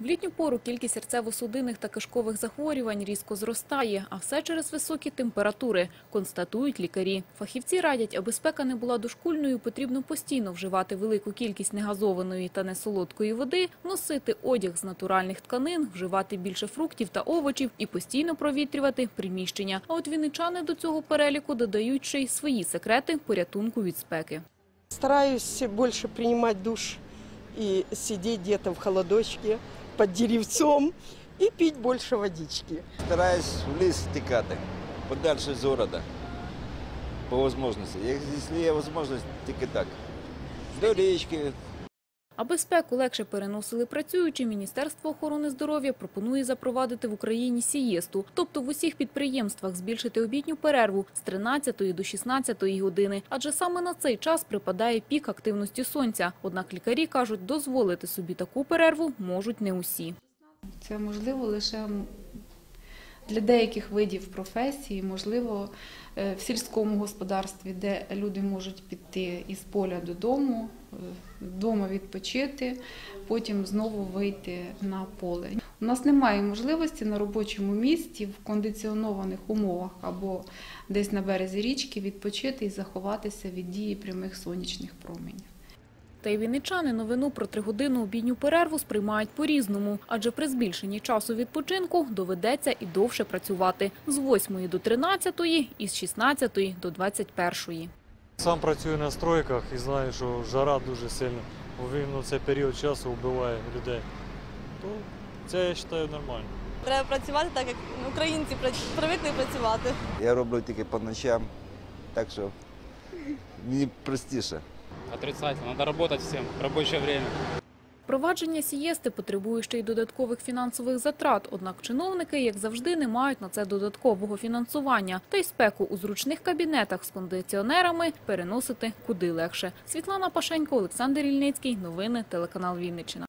В літню пору кількість серцево-судинних та кишкових захворювань різко зростає, а все через високі температури, констатують лікарі. Фахівці радять, аби спека не була дошкульною, потрібно постійно вживати велику кількість негазованої та несолодкої води, носити одяг з натуральних тканин, вживати більше фруктів та овочів і постійно провітрювати приміщення. А от вінничани до цього переліку додають ще й свої секрети порятунку від спеки. Стараюсь больше принимать душ и сидеть где-то в холодочке под деревцом и пить больше водички. Стараюсь в ліс тікати, подальше з города. По можливості. Якщо є можливість, тільки так. До річки, Аби спеку легше переносили працюючі, Міністерство охорони здоров'я пропонує запровадити в Україні сієсту, тобто в усіх підприємствах збільшити обідню перерву з 13 до 16 години, адже саме на цей час припадає пік активності сонця. Однак лікарі кажуть, дозволити собі таку перерву можуть не усі. Це можливо лише для деяких видів професії, можливо, е, в сільському господарстві, де люди можуть піти із поля додому, е, вдома відпочити, потім знову вийти на поле. У нас немає можливості на робочому місці в кондиціонованих умовах або десь на березі річки відпочити і заховатися від дії прямих сонячних променів. Та й вінничани новину про тригодинну обідню перерву сприймають по-різному, адже при збільшенні часу відпочинку доведеться і довше працювати з 8 до 13 і з 16 до 21. Сам працюю на стройках і знаю, що жара дуже сильно у цей період часу вбиває людей. То це я вважаю нормально. Треба працювати так, як українці привикли працювати. я роблю тільки по ночам, так що мені простіше. Отрицательно. Надо работать всем рабочее время. Провадження сієсти потребує ще й додаткових фінансових затрат, однак чиновники, як завжди, не мають на це додаткового фінансування. Та й спеку у зручних кабінетах з кондиціонерами переносити куди легше. Світлана Пашенько, Олександр Ільницький. Новини телеканал Вінниччина.